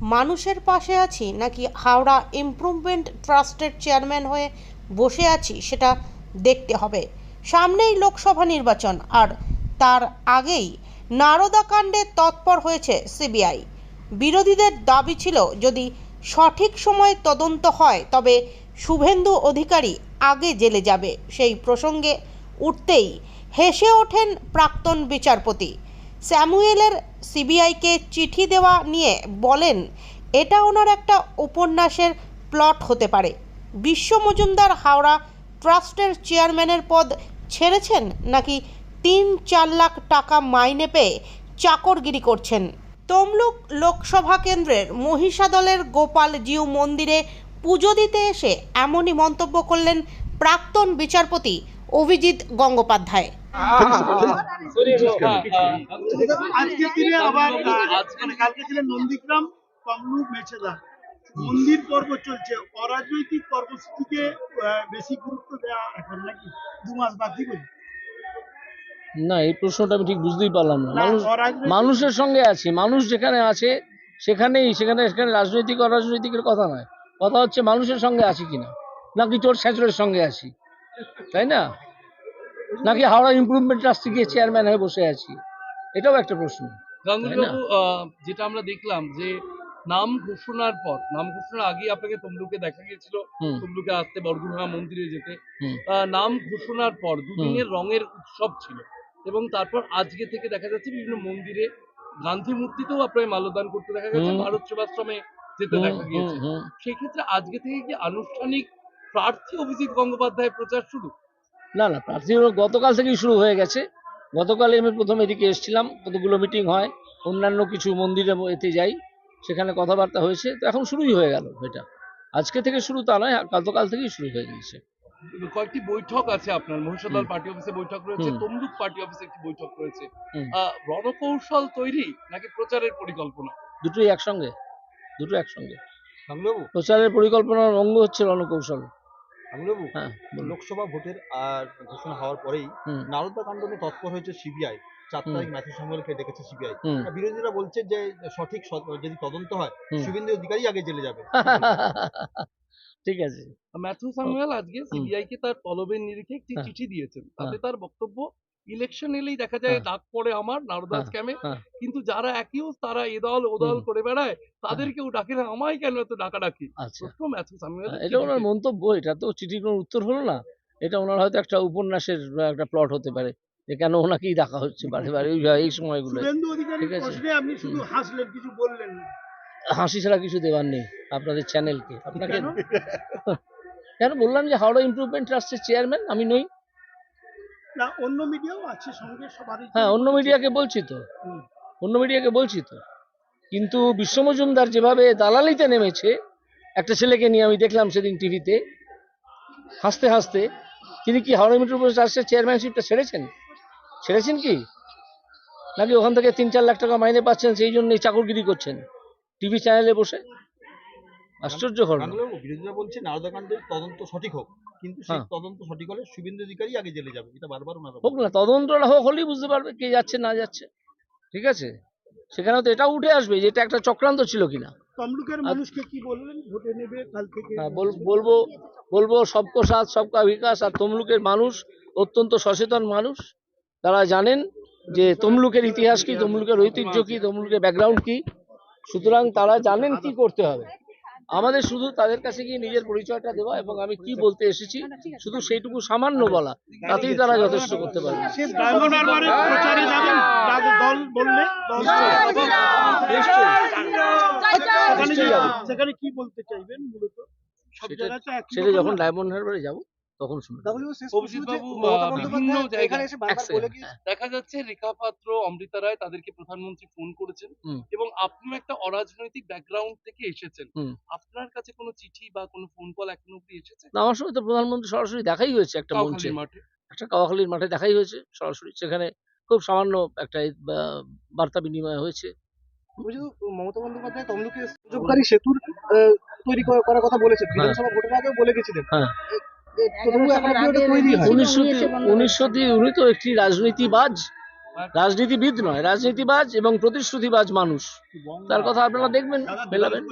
মানুষের পাশে আছি নাকি হাওড়া ইমপ্রুভমেন্ট ট্রাস্টের চেয়ারম্যান হয়ে বসে আছি সেটা দেখতে হবে। সামনেই লোকসভা নির্বাচন আর তার আগেই নারদা নারদাকাণ্ডে তৎপর হয়েছে সিবিআই। বিরোধীদের দাবি ছিল যদি সঠিক সময়ে তদন্ত হয়, তবে শুভেন্দু অধিকারী আগে জেলে যাবে। সেই প্রসঙ্গে উঠতেই হেসে ওঠেন প্রাক্তন বিচারপতি। স্যামুয়েলের সিবিআইকে চিঠি দেওয়া নিয়ে বলেন, এটা ওনার একটা উপন্যাসের প্লট হতে পারে। বিশ্ব মজুমদার হাওড়া ট্রাস্টের চেয়ারম্যানের পদ ছেড়েছেন নাকি তিন চার লাখ টাকা মাইনে পেয়ে চাকরগিরি করছেন? তমলুক লোকসভা কেন্দ্রের মহিষাদলের গোপাল জিউ মন্দিরে পুজো দিতে এসে এমনই মন্তব্য করলেন প্রাক্তন বিচারপতি অভিজিৎ গঙ্গোপাধ্যায়। আজকে আবার মানে কালকে ছিলেন নন্দীগ্রাম মেছেদা। মন্দির পর্ব চলছে। অরাজনৈতিক কর্মসূচিকে বেশি গুরুত্ব দেওয়া এখন নাকি দু মাস বাকি বলি না এই প্রশ্নটা আমি ঠিক বুঝতেই পারলাম না। না, মানুষ মানুষের সঙ্গে আছি। মানুষ যেখানে আছে সেখানেই সেখানে সেখানে রাজনৈতিক অরাজনৈতিকের কথা নয়। কথা হচ্ছে মানুষের সঙ্গে আছি কিনা? নাকি চোর স্যাচরের সঙ্গে আছি? তাই না? নাকি হাওড়া ইমপ্রুভমেন্ট ট্রাস্টে গিয়ে চেয়ারম্যান হয়ে বসে আছি? এটাও একটা প্রশ্ন গাঙ্গুলিবাবু যেটা আমরা দেখলাম যে নাম ঘোষণার পর নাম ঘোষণার আগে আপনাকে তমলুকে দেখা গিয়েছিল তমলুকে আসতে বরগুনা মন্দিরে যেতে। নাম ঘোষণার পর দুদিনের রঙের উৎসব ছিল এবং তারপর আজকে থেকে দেখা যাচ্ছে বিভিন্ন মন্দিরে গান্ধী মূর্তিতেও আপনাকে মাল্যদান করতে দেখা গেছে ভারত সেবাশ্রমে যেতে দেখা গিয়েছে। সেক্ষেত্রে আজকে থেকে কি আনুষ্ঠানিক প্রার্থী অভিজিৎ গঙ্গোপাধ্যায় প্রচার শুরু? না না প্রার্থী গতকাল থেকেই শুরু হয়ে গেছে। গতকালে আমি প্রথম এদিকে এসেছিলাম কতগুলো মিটিং হয় অন্যান্য কিছু মন্দিরে এতে যাই সেখানে কথাবার্তা হয়েছে তো এখন শুরুই হয়ে গেল এটা। আজকে থেকে শুরু তা নয় গতকাল থেকেই শুরু হয়ে গিয়েছে কয়েকটি বৈঠক আছে আপনার মহিষাদল। পার্টি অফিসে বৈঠক রয়েছে। তমলুক পার্টি অফিসে একটি বৈঠক রয়েছে। রণকৌশল তৈরি নাকি প্রচারের পরিকল্পনা? দুটোই একসঙ্গে দুটো একসঙ্গে। প্রচারের পরিকল্পনার অঙ্গ হচ্ছে রণকৌশল। বাবু হ্যাঁ বলুন। লোকসভা ভোটের আর ঘোষণা হওয়ার পরেই হুম নারদা কাণ্ড নিয়ে তৎপর হয়েছে সিবিআই চার হুম। তারিখ ম্যাথিউ সামুয়েলকে ডেকেছে সিবিআই হুম বিরোধীরা বলছে যে সঠিক সৎ- যদি তদন্ত হয় হুম। শুভেন্দু অধিকারী আগে জেলে যাবে ঠিক আছে ম্যাথু স্যামুয়েল আজকে সিবিআই কে তার তলবের নিরিখে একটি হ্যাঁ। চিঠি দিয়েছেন তাতে হ্যাঁ। তার বক্তব্য ইলেকশন এলেই দেখা যায় হ্যাঁ। ডাক পড়ে আমার নারদা হ্যাঁ, স্ক্যামে হ্যাঁ। কিন্তু যারা অ্যাকিউজ তারা এ দল ও দল করে বেড়ায় তাদেরকেও ডাকে না আমায় কেন এত ডাকাডাকি? আচ্ছা। প্রশ্ন এটা ওনার মন্তব্য এটা তো চিঠির কোনো উত্তর হলো না। এটা ওনার হয়তো একটা উপন্যাসের একটা প্লট হতে পারে যে কেন ওনাকেই ডাকা হচ্ছে বারে বারে ওই এই সময়গুলো। ঠিক আছে। আপনি শুধু হাসলেন কিছু বললেন হাসি ছাড়া কিছু দেওয়ার নেই আপনাদের চ্যানেলকে আপনাকে? কেন? বললাম যে হাওড়া ইমপ্রুভমেন্ট ট্রাস্টের চেয়ারম্যান আমি নই। না অন্য মিডিয়াও আছে সঙ্গে সবারই। হ্যাঁ অন্য মিডিয়াকে বলছি তো। অন্য মিডিয়াকে বলছি তো। কিন্তু বিশ্ব মজুমদার যেভাবে দালালিতে নেমেছে একটা ছেলেকে নিয়ে আমি দেখলাম সেদিন টিভিতে হাসতে হাসতে তিনি কি হাওড়া মেট্রোপলিটন ট্রাস্টের চেয়ারম্যানশিপটা ছেড়েছেন? ছেড়েছেন কি? নাকি ওখান থেকে তিন চার লাখ টাকা মাইনে পাচ্ছেন সেই জন্যই চাকরগিরি করছেন টিভি চ্যানেলে বসে? আশ্চর্য ঘটনা। বিরোধীরা বলছে নারদা কাণ্ডের তদন্ত সঠিক হোক কিন্তু সেই হ্যাঁ। তদন্ত সঠিক হলে শুভেন্দু অধিকারী আগে জেলে যাবে এটা বারবার ওনারা হোক না তদন্তটা হোক হলেই বুঝতে পারবে কে যাচ্ছে না যাচ্ছে। ঠিক আছে? সেখানে তো এটাও উঠে আসবে যে এটা একটা চক্রান্ত ছিল কিনা। তমলুকের মানুষকে কি বললেন? ভোটে নেবে কাল থেকে? হ্যাঁ, বলব বলব সবকো সাথ সবকা বিকাশ আর তমলুকের মানুষ অত্যন্ত সচেতন মানুষ তারা জানেন যে তমলুকের ইতিহাস কি তমলুকের ঐতিহ্য কি তমলুকের ব্যাকগ্রাউন্ড কি। সুতরাং তারা জানেন কি করতে হবে। আমাদের শুধু তাদের কাছে গিয়ে নিজের পরিচয়টা দেওয়া এবং আমি কি বলতে এসেছি শুধু সেইটুকু সামান্য বলা তাতেই তারা যথেষ্ট করতে পারে সে ডায়মন্ড হারবারে প্রচারে যাবেন ডাক- দল বললে দল সেখানে নিশ্চয়ই যে- যাব। সেখানে কি বলতে চাইবেন মূলত? সব সেটা- যখন ডায়মন্ড হারবারে যাব তখন শুনবে অভিজিৎ বাবু বিভিন্ন জায়গায় এক সেকেন্ড, হ্যাঁ। দেখা যাচ্ছে রেখা পাত্র অমৃতা রায় তাদেরকে প্রধানমন্ত্রী ফোন করেছেন এবং আপনিও একটা অরাজনৈতিক ব্যাকগ্রাউন্ড থেকে এসেছেন। আপনার কাছে কোনো চিঠি বা কোনো ফোন কল এখনও অব্দি এসেছে? না, আমার সঙ্গে তো প্রধানমন্ত্রী সরাসরি দেখাই হয়েছে একটা মঞ্চে। মাঠে। একটা কাওয়াখালীর মাঠে দেখাই হয়েছে সরাসরি। সেখানে খুব সামান্য একটা বার্তা বিনিময় হয়েছে। মমতা বন্দ্যোপাধ্যায় তমলুকে সংযোগকারী সেতুর আহ, তৈরি করার কথা বলেছেন। বিধানসভা ভোটের আগেও বলে গেছিলেন। উনিশশো উনিশশো উনি তো একটি রাজনীতিবাজ রাজনীতিবিদ নয় রাজনীতিবাজ এবং প্রতিশ্রুতিবাজ মানুষ। তার কথা আপনারা দেখবেন মেলাবেন